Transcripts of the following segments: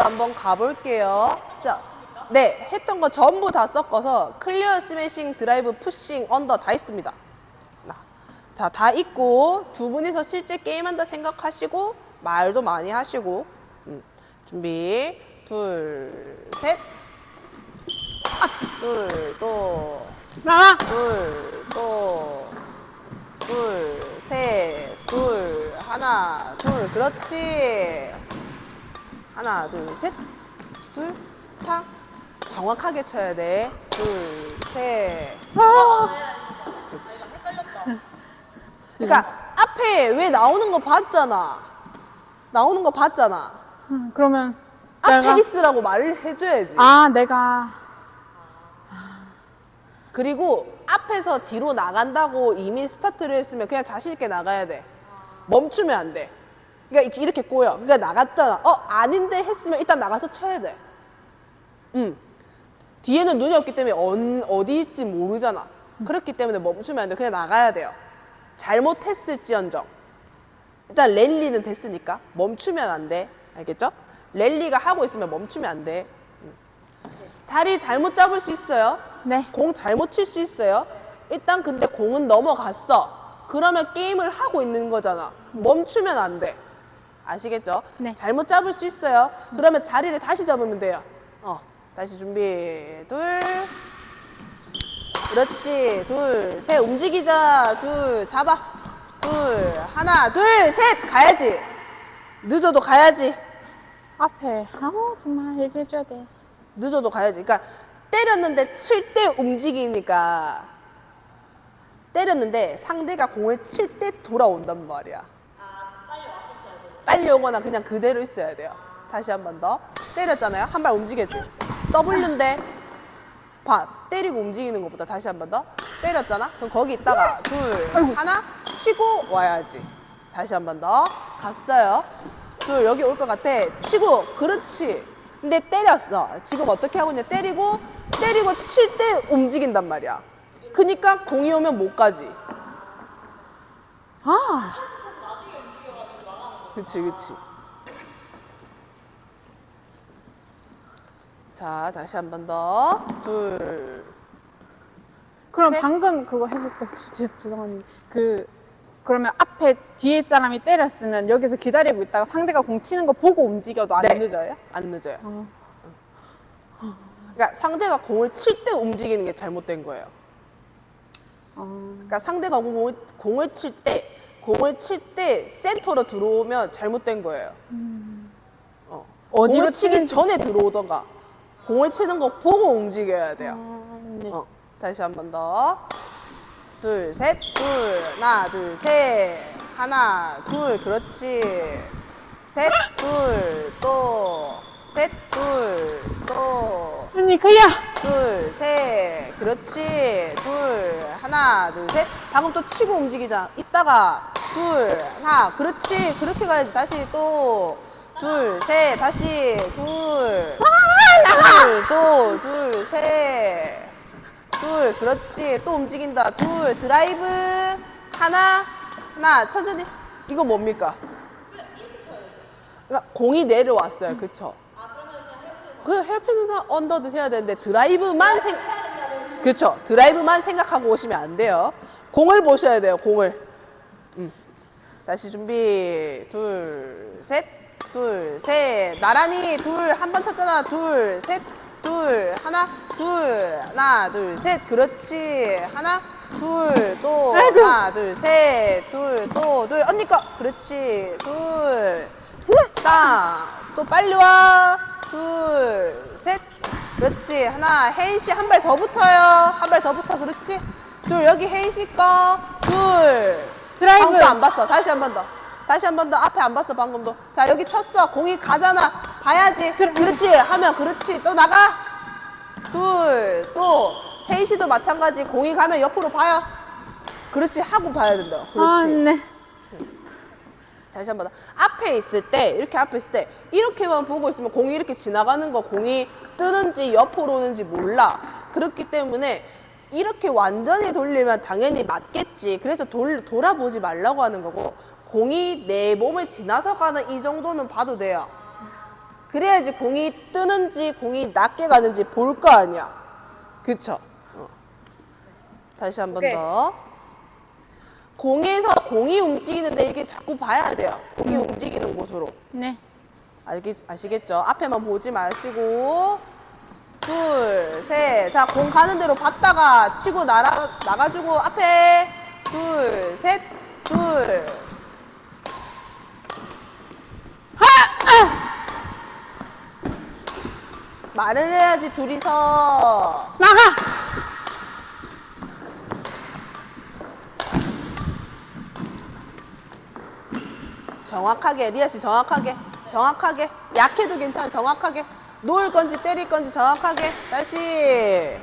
쪽으로 한번 가볼게요. 자, 네, 했던 거 전부 다 섞어서 클리어 스매싱, 드라이브, 푸싱, 언더 다 있습니다. 나. 자, 다 있고 두 분이서 실제 게임한다 생각하시고 말도 많이 하시고 음, 준비 둘, 셋, 아, 둘, 또. 둘, 또, 둘, 셋, 둘, 하나, 둘, 그렇지. 하나, 둘, 셋, 둘, 탁. 정확하게 쳐야 돼. 둘, 셋. 그렇지. 그러니까 앞에 왜 나오는 거 봤잖아. 나오는 거 봤잖아. 음, 그러면 앞에 내가 있으라고 말을 해줘야지. 아 내가 그리고 앞에서 뒤로 나간다고 이미 스타트를 했으면 그냥 자신 있게 나가야 돼. 멈추면 안 돼. 그러니까 이렇게- 꼬여. 그러니까 나갔잖아. 어 아닌데 했으면 일단 나가서 쳐야 돼. 음. 뒤에는 눈이 없기 때문에 언, 어디 있지 모르잖아. 그렇기 때문에 멈추면 안 돼. 그냥 나가야 돼요. 잘못했을지언정. 일단 랠리는 됐으니까 멈추면 안 돼. 알겠죠? 랠리가 하고 있으면 멈추면 안 돼. 음. 자리 잘못 잡을 수 있어요. 네. 공 잘못 칠 수 있어요. 일단 근데 공은 넘어갔어. 그러면 게임을 하고 있는 거잖아. 멈추면 안 돼. 아시겠죠? 네. 잘못 잡을 수 있어요. 그러면 자리를 다시 잡으면 돼요. 어, 다시 준비. 둘. 그렇지. 둘, 셋. 움직이자. 둘, 잡아. 둘, 하나, 둘, 셋. 가야지. 늦어도 가야지. 앞에 아 정말 얘기해줘야 돼. 늦어도 가야지. 그러니까 때렸는데 칠 때 움직이니까 때렸는데 상대가 공을 칠 때 돌아온단 말이야. 빨리 오거나 그냥 그대로 있어야 돼요. 다시 한 번 더. 때렸잖아요. 한 발 움직였지. W인데 봐. 때리고 움직이는 것보다 다시 한 번 더. 때렸잖아. 그럼 거기 있다가 둘, 아이고. 하나 치고 와야지. 다시 한 번 더. 갔어요. 둘 여기 올 것 같아. 치고 그렇지. 근데 때렸어. 지금 어떻게 하고 있냐? 때리고 때리고 칠 때 움직인단 말이야. 그니까 공이 오면 못 가지. 아 그치 그치. 자 다시 한 번 더. 둘. 그럼 셋. 방금 그거 했을 때 혹시 죄- 죄송한데 그 그러면 앞에 뒤에 사람이 때렸으면 여기서 기다리고 있다가 상대가 공 치는 거 보고 움직여도 안 네. 늦어요? 안 늦어요. 어. 그러니까 상대가 공을 칠 때 움직이는 게 잘못된 거예요. 어. 그러니까 상대가 공을, 공을 칠 때, 공을 칠 때 센터로 들어오면 잘못된 거예요. 어. 어디로 공을 치기 치는지. 전에 들어오던가, 공을 치는 거 보고 움직여야 돼요. 아, 네. 어. 다시 한 번 더. 둘, 셋, 둘, 하나, 둘, 셋, 하나, 둘, 그렇지. 셋, 둘, 또, 셋, 둘, 또. 언니 클리어. 둘, 셋, 그렇지. 둘, 하나, 둘, 셋. 방금 또 치고 움직이자. 이따가 둘, 하나, 그렇지. 그렇게 가야지. 다시 또 둘, 셋, 다시 둘, 둘, 또 둘, 셋, 둘, 그렇지. 또 움직인다. 둘, 드라이브 하나, 하나, 천천히. 이거 뭡니까? 그러니까 공이 내려왔어요. 그쵸? 그 헤어핀은 언더도 해야 되는데 드라이브만 생 그렇죠 드라이브만 생각하고 오시면 안 돼요. 공을 보셔야 돼요 공을. 음. 다시 준비. 둘 셋 둘 셋. 나란히 둘 한 번 쳤잖아. 둘 셋 둘 하나. 둘 하나 둘 셋. 그렇지. 하나. 둘 또 아이고. 하나 둘 셋 둘 또 둘. 언니 거. 그렇지. 둘 땅 또 빨리 와 둘, 셋. 그렇지. 하나, 혜인 씨 한 발 더 붙어요. 한 발 더 붙어. 그렇지. 둘, 여기 혜인 씨 거. 둘. 드라이브. 방금도 안 봤어. 다시 한 번 더. 다시 한 번 더. 앞에 안 봤어, 방금도. 자, 여기 쳤어. 공이 가잖아. 봐야지. 그렇지. 하면 그렇지. 또 나가. 둘, 또. 혜인 씨도 마찬가지. 공이 가면 옆으로 봐요. 그렇지. 하고 봐야 된다. 그렇지. 아, 네. 다시 한번 더. 앞에 있을 때, 이렇게 앞에 있을 때, 이렇게만 보고 있으면 공이 이렇게 지나가는 거, 공이 뜨는지 옆으로 오는지 몰라. 그렇기 때문에 이렇게 완전히 돌리면 당연히 맞겠지. 그래서 돌, 돌아보지 말라고 하는 거고, 공이 내 몸을 지나서 가는 이 정도는 봐도 돼요. 그래야지 공이 뜨는지 공이 낮게 가는지 볼 거 아니야. 그쵸? 어. 다시 한 번. 더. 공에서 공이 움직이는데 이렇게 자꾸 봐야 돼요. 공이 움직이는 곳으로. 네. 알겠, 아시겠죠? 앞에만 보지 마시고 둘, 셋. 자, 공 가는 대로 봤다가 치고 나가, 나가주고 앞에 둘, 셋, 둘. 말을 해야지 둘이서. 나가! 정확하게 리아 씨 정확하게 정확하게. 약해도 괜찮아 정확하게. 놓을 건지 때릴 건지 정확하게. 다시.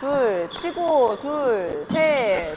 둘 치고 둘셋둘셋.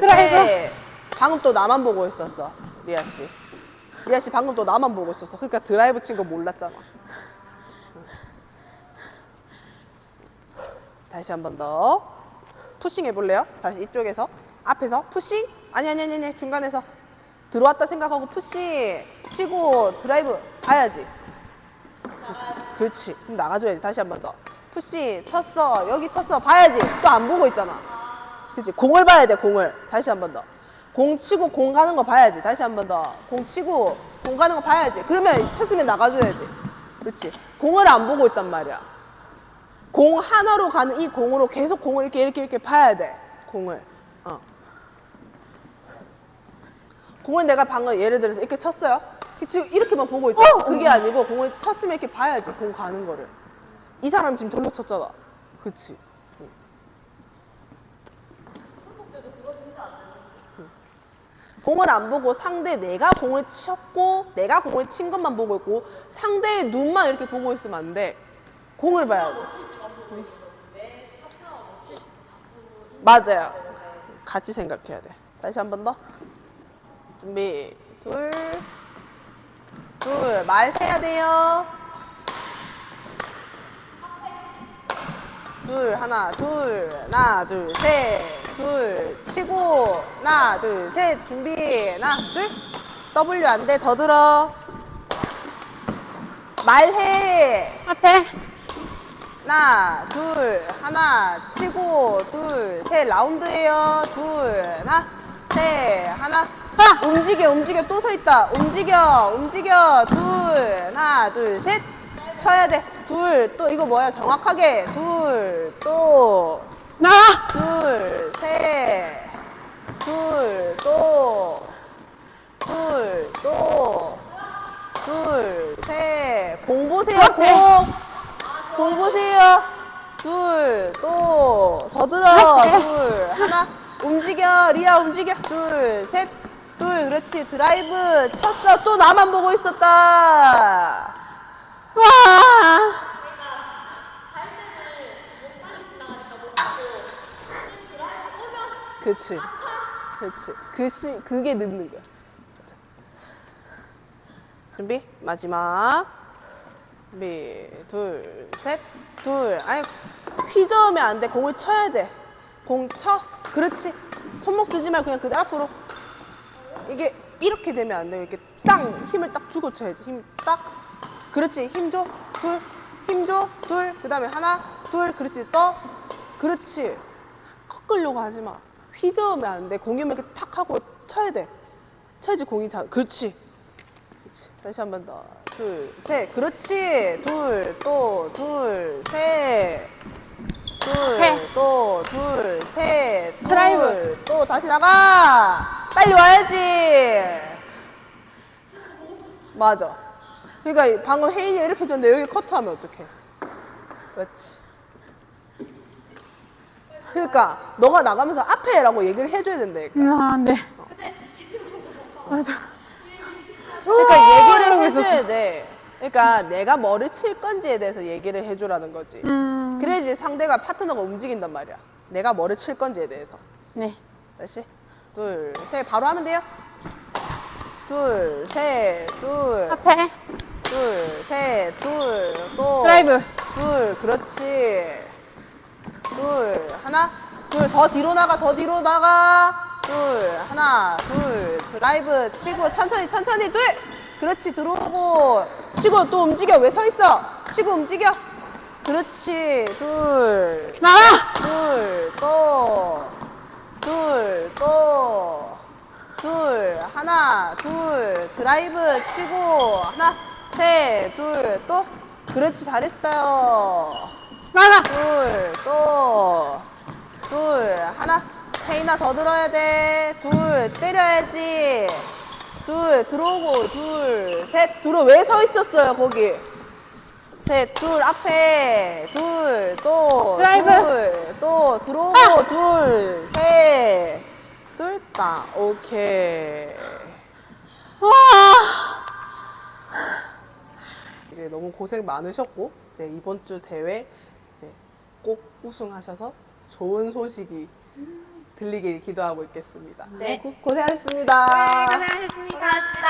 드라이브. 방금 또 나만 보고 있었어 리아 씨. 리아 씨 방금 또 나만 보고 있었어. 그러니까 드라이브 친 거 몰랐잖아. 다시 한 번 더. 푸싱 해볼래요? 다시 이쪽에서 앞에서. 푸싱? 아니 아니 아니 아니 중간에서 들어왔다 생각하고 푸싱 치고 드라이브 가야지. 그렇지, 그렇지. 그럼 나가줘야지. 다시 한 번 더. 푸싱 쳤어. 여기 쳤어. 봐야지. 또 안 보고 있잖아. 그렇지. 공을 봐야 돼 공을. 다시 한 번 더. 공 치고 공 가는 거 봐야지. 다시 한 번 더. 공 치고 공 가는 거 봐야지. 그러면 쳤으면 나가줘야지. 그렇지. 공을 안 보고 있단 말이야. 공 하나로 가는 이 공으로 계속 공을 이렇게 이렇게 이렇게 봐야 돼. 공을. 어. 공을 내가 방금 예를 들어서 이렇게 쳤어요 지금 이렇게만 보고 있잖아 어! 그게 아니고 공을 쳤으면 이렇게 봐야지 공 가는 거를 이 사람 지금 절로 쳤잖아 그치 응. 응. 공을 안 보고 상대 내가 공을 쳤고 내가 공을 친 것만 보고 있고 상대의 눈만 이렇게 보고 있으면 안 돼 공을 봐야 돼 맞아요. 같이 생각해야 돼. 다시 한 번 더. 준비. 둘. 둘. 말 해야 돼요. 둘. 하나. 둘. 하나. 둘. 셋. 둘. 치고. 하나. 둘. 셋. 준비. 하나. 둘. W 안 돼. 더 들어. 말해. 앞에. 하나, 둘, 하나, 치고, 둘, 셋, 라운드예요. 둘, 하나, 셋, 하나. 아! 움직여, 움직여, 또 서 있다. 움직여, 움직여. 둘, 하나, 둘, 셋. 쳐야 돼. 둘, 또 이거 뭐야? 정확하게. 둘, 또, 나가! 둘, 셋. 둘, 또, 둘, 또, 둘, 셋. 공 보세요, 공. 공 보세요. 둘, 또, 더 들어. 둘, 하나. 움직여. 리아 움직여. 둘, 셋. 둘, 그렇지. 드라이브 쳤어. 또 나만 보고 있었다. 와! 그렇지. 그렇지. 그 시, 그게 늦는 거야. 자. 준비. 마지막. 준비. 둘, 셋. 둘. 아니, 휘저으면 안 돼. 공을 쳐야 돼. 공 쳐. 그렇지. 손목 쓰지 말고 그냥 그대로 앞으로. 이게 이렇게 되면 안 돼. 이렇게 땅 힘을 딱 주고 쳐야지. 힘 딱. 그렇지. 힘 줘. 둘. 힘 줘. 둘. 그 다음에 하나. 둘. 그렇지. 떠. 그렇지. 꺾으려고 하지 마. 휘저으면 안 돼. 공이면 이렇게 탁 하고 쳐야 돼. 쳐야지 공이 잘. 그렇지. 그렇지. 다시 한 번 더. 둘, 셋. 그렇지. 둘, 또, 둘, 셋. 둘, 해. 또, 둘, 셋. 둘, 드라이브. 또 다시 나가. 빨리 와야지. 맞아. 그러니까 방금 혜인이 이렇게 줬는데 여기 커트하면 어떡해. 맞지? 그러니까 너가 나가면서 앞에라고 얘기를 해줘야 된대. 아, 네. 맞아. 그러니까 얘기를 이러고 해줘야 돼. 그러니까 내가 뭐를 칠 건지에 대해서 얘기를 해주라는 거지. 음, 그래야지 상대가 파트너가 움직인단 말이야. 내가 뭐를 칠 건지에 대해서. 네. 다시 둘, 셋 바로 하면 돼요. 둘, 셋, 둘, 앞에. 둘, 셋, 둘, 또 드라이브. 둘, 그렇지. 둘, 하나, 둘, 더 뒤로 나가, 더 뒤로 나가. 둘, 하나, 둘, 드라이브 치고 천천히, 천천히, 둘, 그렇지 들어오고 치고 또 움직여 왜 서 있어 치고 움직여 그렇지 둘 나가! 둘, 또, 둘, 또, 둘, 하나, 둘, 드라이브 치고, 하나, 셋, 둘, 또, 그렇지, 잘했어요. 나가! 둘, 또, 둘, 하나, 페이나 더 들어야 돼. 둘, 때려야지. 둘, 들어오고, 둘, 셋, 들어, 왜 서 있었어요, 거기? 셋, 둘, 앞에, 둘, 또, 드라이브. 둘, 또, 들어오고, 둘, 셋, 둘, 딱, 오케이. 와! 이제 너무 고생 많으셨고, 이제 이번 주 대회 이제 꼭 우승하셔서 좋은 소식이 들리길 기도하고 있겠습니다. 네. 고- 고생하셨습니다. 고생하셨습니다. 고맙습니다.